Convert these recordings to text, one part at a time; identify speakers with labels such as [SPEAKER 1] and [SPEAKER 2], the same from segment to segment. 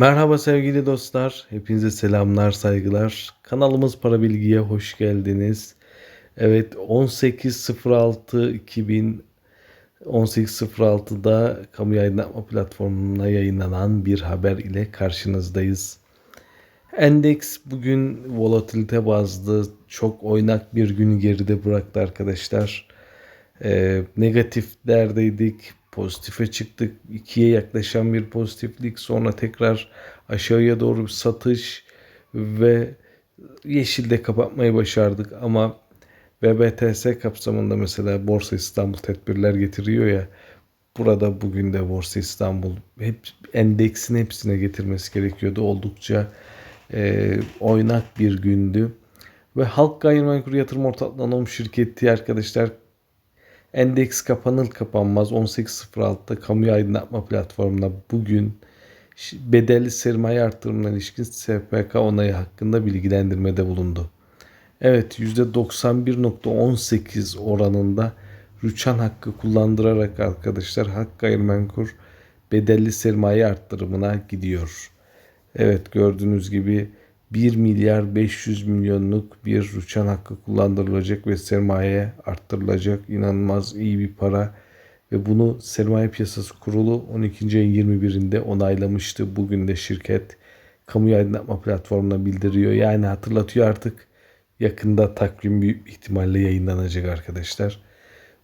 [SPEAKER 1] Merhaba sevgili dostlar. Hepinize selamlar, saygılar. Kanalımız Para Bilgi'ye hoş geldiniz. Evet 18.06 2000 18.06'da kamu yayınlama platformuna yayınlanan bir haber ile karşınızdayız. Endeks bugün volatilite bazlı çok oynak bir gün geride bıraktı arkadaşlar. Ee, negatiflerdeydik, pozitife çıktık. ikiye yaklaşan bir pozitiflik sonra tekrar aşağıya doğru bir satış ve yeşilde kapatmayı başardık ama BBTS kapsamında mesela Borsa İstanbul tedbirler getiriyor ya burada bugün de Borsa İstanbul hep endeksin hepsine getirmesi gerekiyordu. Oldukça e, oynak bir gündü. Ve Halk Gayrimenkul Yatırım Ortaklığı Anonim Şirketi arkadaşlar endeks kapanır kapanmaz 18.06'da kamu aydınlatma platformuna bugün bedelli sermaye artırımına ilişkin SPK onayı hakkında bilgilendirmede bulundu. Evet %91.18 oranında rüçhan hakkı kullandırarak arkadaşlar hak gayrimenkul bedelli sermaye arttırımına gidiyor. Evet gördüğünüz gibi 1 milyar 500 milyonluk bir rüçhan hakkı kullandırılacak ve sermaye arttırılacak. İnanılmaz iyi bir para ve bunu Sermaye Piyasası Kurulu 12. ayın 21'inde onaylamıştı. Bugün de şirket kamu aydınlatma platformuna bildiriyor. Yani hatırlatıyor artık yakında takvim büyük ihtimalle yayınlanacak arkadaşlar.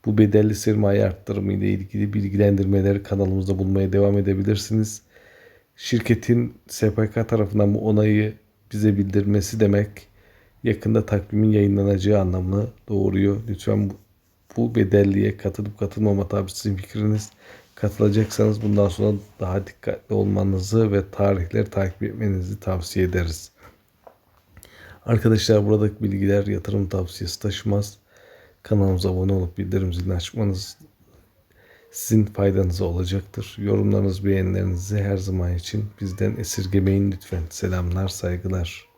[SPEAKER 1] Bu bedelli sermaye arttırımı ile ilgili bilgilendirmeleri kanalımızda bulmaya devam edebilirsiniz. Şirketin SPK tarafından bu onayı bize bildirmesi demek yakında takvimin yayınlanacağı anlamını doğuruyor. Lütfen bu, bu bedelliye katılıp katılmama tabi sizin fikriniz. Katılacaksanız bundan sonra daha dikkatli olmanızı ve tarihleri takip etmenizi tavsiye ederiz. Arkadaşlar buradaki bilgiler yatırım tavsiyesi taşımaz. Kanalımıza abone olup bildirim zilini açmanız sizin faydanıza olacaktır. Yorumlarınız, beğenilerinizi her zaman için bizden esirgemeyin lütfen. Selamlar, saygılar.